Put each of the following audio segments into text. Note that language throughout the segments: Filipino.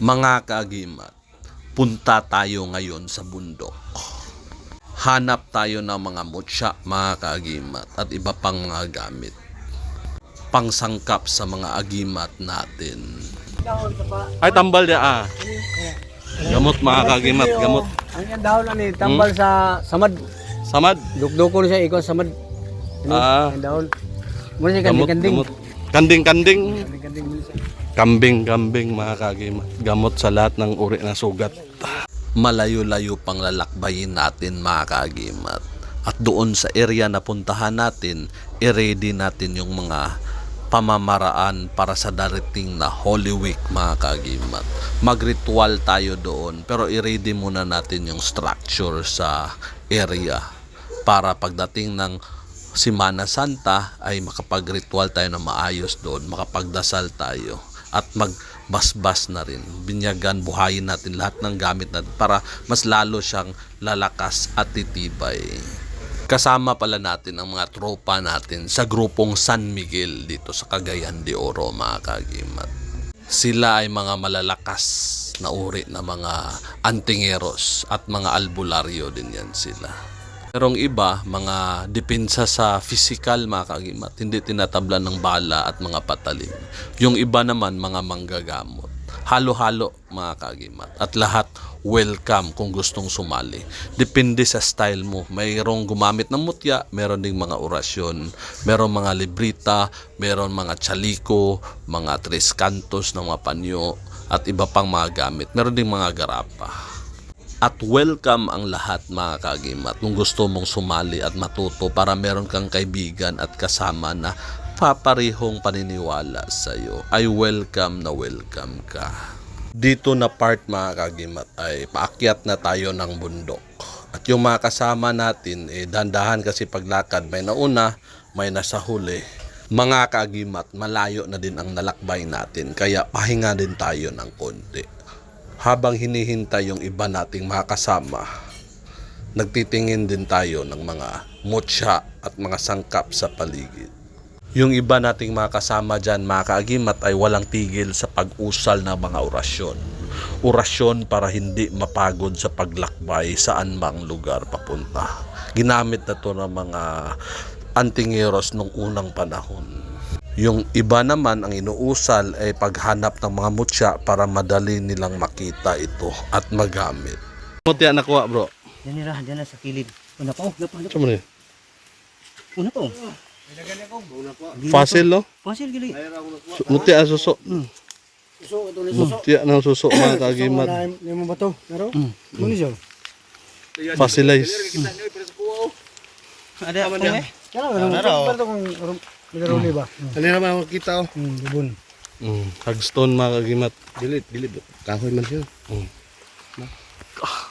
Mga kaagimat, punta tayo ngayon sa bundok. Hanap tayo ng mga mutya, mga kaagimat, at iba pang mga gamit. Pangsangkap sa mga agimat natin. Ay, tambal niya ah. Gamot mga kagimat, gamot. Ang yan dahon ani tambal sa samad. Samad. Dukdukon siya ikaw samad. Ano? Ah. Ang dahon. Muna siya Gamot, kanding-kanding. Kanding-kanding. Kanding-kanding muna siya. Kambing, kambing mga kagimat. Gamot sa lahat ng uri ng sugat. Malayo-layo pang lalakbayin natin mga kagimat. At doon sa area na puntahan natin, i-ready natin yung mga pamamaraan para sa darating na Holy Week mga kagimat. Magritual tayo doon pero i-ready muna natin yung structure sa area para pagdating ng Simana Santa ay makapag-ritual tayo na maayos doon, makapagdasal tayo at magbasbas na rin. Binyagan, buhayin natin lahat ng gamit natin para mas lalo siyang lalakas at titibay. Kasama pala natin ang mga tropa natin sa grupong San Miguel dito sa Cagayan de Oro mga kagimat. Sila ay mga malalakas na uri na mga antingeros at mga albularyo din yan sila. Merong iba, mga depensa sa physical mga kagimat, hindi tinatablan ng bala at mga patalim. Yung iba naman, mga manggagamot. Halo-halo mga kagimat. At lahat welcome kung gustong sumali. Depende sa style mo. Mayroong gumamit ng mutya, meron ding mga orasyon, meron mga librita, meron mga chaliko, mga tres cantos ng mga panyo, at iba pang mga gamit. Meron ding mga garapa. At welcome ang lahat mga kagimat kung gusto mong sumali at matuto para meron kang kaibigan at kasama na paparehong paniniwala sa iyo. Ay welcome na welcome ka. Dito na part mga kagimat ay paakyat na tayo ng bundok. At yung mga kasama natin, eh, dandahan kasi paglakad. May nauna, may nasa huli. Mga kagimat, malayo na din ang nalakbay natin. Kaya pahinga din tayo ng konti habang hinihintay yung iba nating mga kasama, nagtitingin din tayo ng mga mutya at mga sangkap sa paligid. Yung iba nating mga kasama dyan, mga kaagimat, ay walang tigil sa pag-usal ng mga orasyon. Orasyon para hindi mapagod sa paglakbay saan mang lugar papunta. Ginamit na to ng mga antingeros nung unang panahon. Yung iba naman ang inuusal ay paghanap ng mga mutya para madali nilang makita ito at magamit. Mutya nakuha bro. Diyan nila, diyan na sa kilid. Una pa oh, una pa. Saan? Una pa oh. Fossil no? Pasil gili. Mutya ang suso. So ito ni suso. Mutya ng suso mga kagimat. Ni mo ba to? Naro? Muni siya. Fossilize. Ada apa eh? Kala naro. Pero kung naro ni ba? Ano naman ako kita oh. Hmm, dubon. Mm, hagstone mga kagimat. Dili, dili. Kahoy man siya.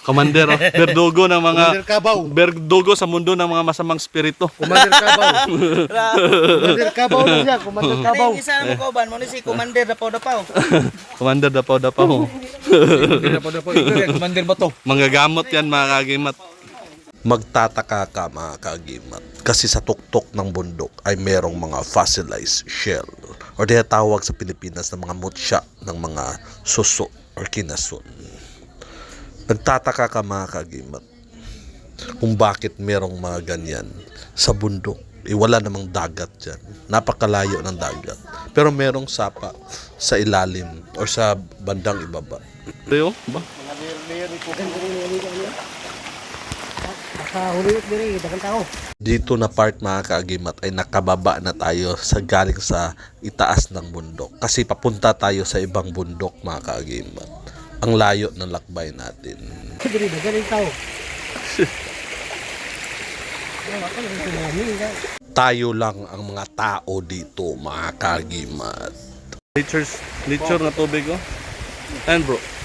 Commander, oh. berdugo ng mga Commander Kabaw. berdugo sa mundo ng mga masamang spirito. Commander Kabaw. Commander Kabaw na siya. Commander Kabaw. Isa mo ko ban mo ni si Commander Dapaw Dapaw. Commander dapaw dapaw. Commander ba to? Manggagamot yan mga kagimat. Magtataka ka mga kagimat kasi sa tuktok ng bundok ay merong mga fossilized shell o tinatawag sa Pilipinas ng mga mutya ng mga suso or kinasun. Nagtataka ka mga kagimat kung bakit merong mga ganyan sa bundok. Eh, wala namang dagat dyan. Napakalayo ng dagat. Pero merong sapa sa ilalim or sa bandang ibaba. Leo, ba? Sa huliit diri, dakan tao. dito na part mga kaagimat ay nakababa na tayo sa galing sa itaas ng bundok. Kasi papunta tayo sa ibang bundok mga kaagimat. Ang layo ng lakbay natin. Diri dakan tao. Tayo lang ang mga tao dito mga kaagimat. Nature's, nature na tubig oh. Ayan bro.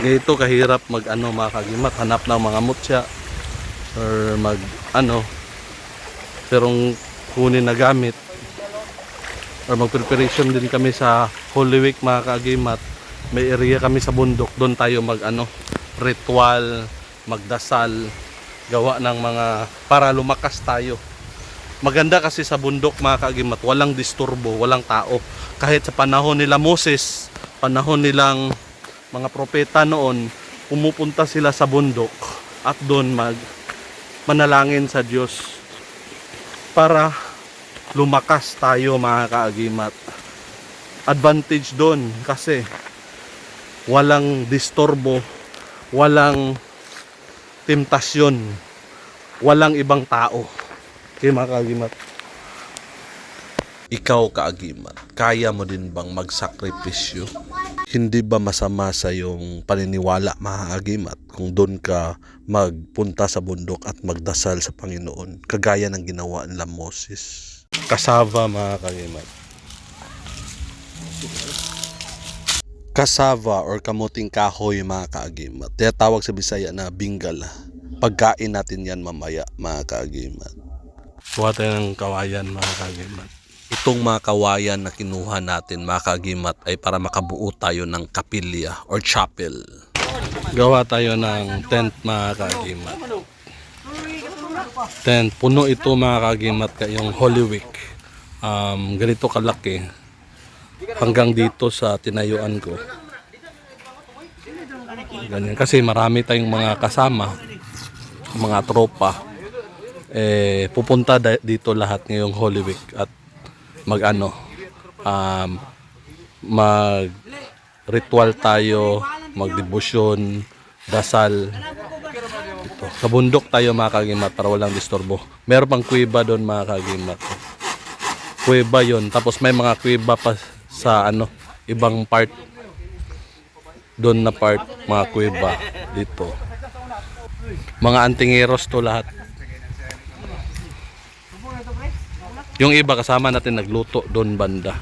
Ganito kahirap mag ano mga kagimat, hanap ng mga mutya or mag ano perong kunin na gamit or mag preparation din kami sa Holy Week mga kagimat may area kami sa bundok doon tayo mag ano ritual magdasal gawa ng mga para lumakas tayo. Maganda kasi sa bundok mga kaagimat, walang disturbo, walang tao. Kahit sa panahon nila Moses, panahon nilang mga propeta noon, pumupunta sila sa bundok at doon mag manalangin sa Diyos para lumakas tayo mga kaagimat. Advantage doon kasi walang disturbo, walang temptasyon, walang ibang tao. Okay mga kaagimat. Ikaw kaagimat, kaya mo din bang magsakripisyo? Hindi ba masama sa yung paniniwala mga kaagimat kung doon ka magpunta sa bundok at magdasal sa Panginoon kagaya ng ginawa nila Moses? Kasava mga. Kasava or kamuting kahoy mga kaagimat. Tinatawag sa Bisaya na bingala. Pagkain natin yan mamaya mga kaagimat. Kuha tayo ng kawayan mga kaagimat. Itong mga kawayan na kinuha natin mga kaagimat ay para makabuo tayo ng kapilya or chapel. Gawa tayo ng tent mga kaagimat. Tent. Puno ito mga kaagimat kayong Holy Week. Um, ganito kalaki hanggang dito sa tinayuan ko. Ganyan. Kasi marami tayong mga kasama, mga tropa. Eh, pupunta dito lahat ngayong Holy Week at mag ano, um, mag ritual tayo, magdebosyon, dasal. Ito. Sa bundok tayo mga kagimat para walang disturbo. Meron pang kuweba doon mga kagimat kuweba yon tapos may mga kuweba pa sa ano ibang part doon na part mga kuweba dito mga antingeros to lahat yung iba kasama natin nagluto doon banda.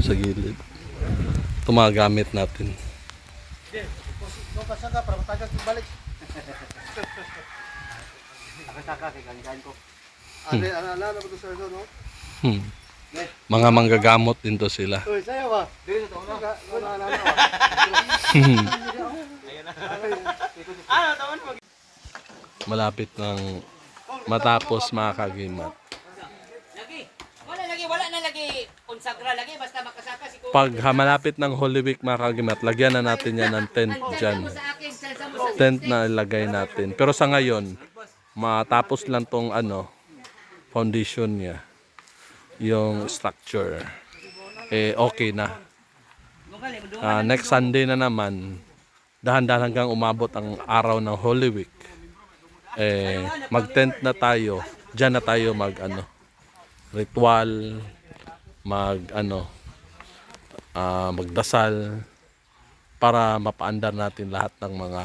Sa gilid. Ito mga gamit natin. Saka para matagal balik. To sir no? hmm. mga manggagamot din to sila malapit ng matapos mga kagimat Lagi. Wala lagi, wala na lagi konsagra lagi basta makasaka si pag malapit ng Holy Week mga kagimat, lagyan na natin yan ng tent dyan. Tent na ilagay natin. Pero sa ngayon, matapos lang tong ano, foundation niya. Yung structure. Eh, okay na. Ah, next Sunday na naman, dahan-dahan hanggang umabot ang araw ng Holy Week. Eh, mag-tent na tayo. Diyan na tayo mag ano, ritual, mag ano, ah, magdasal para mapaandar natin lahat ng mga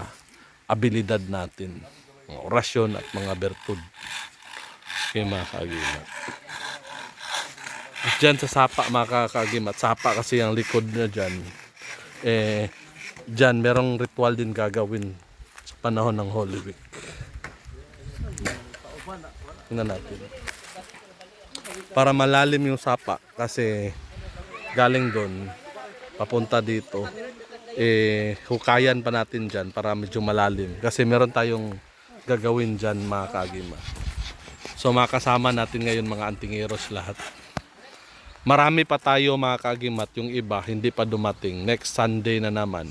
abilidad natin, mga orasyon at mga bertud. Okay mga kaagimat. At dyan sa sapa mga kaagimat, sapa kasi ang likod na dyan, eh, dyan merong ritual din gagawin sa panahon ng Holy Week. Tingnan natin. Para malalim yung sapa kasi galing doon papunta dito. Eh hukayan pa natin dyan para medyo malalim. Kasi meron tayong gagawin dyan mga kagima. So makasama natin ngayon mga antingeros lahat. Marami pa tayo mga kagimat yung iba hindi pa dumating. Next Sunday na naman.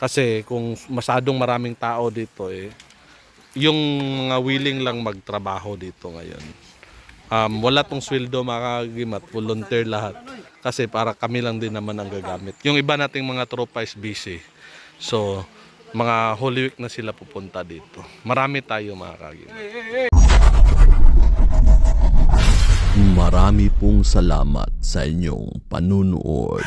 Kasi kung masadong maraming tao dito eh yung mga willing lang magtrabaho dito ngayon um, wala tong sweldo mga kagimat, volunteer lahat. Kasi para kami lang din naman ang gagamit. Yung iba nating mga tropa is busy. So, mga Holy Week na sila pupunta dito. Marami tayo mga kagimat. Marami pong salamat sa inyong panunood.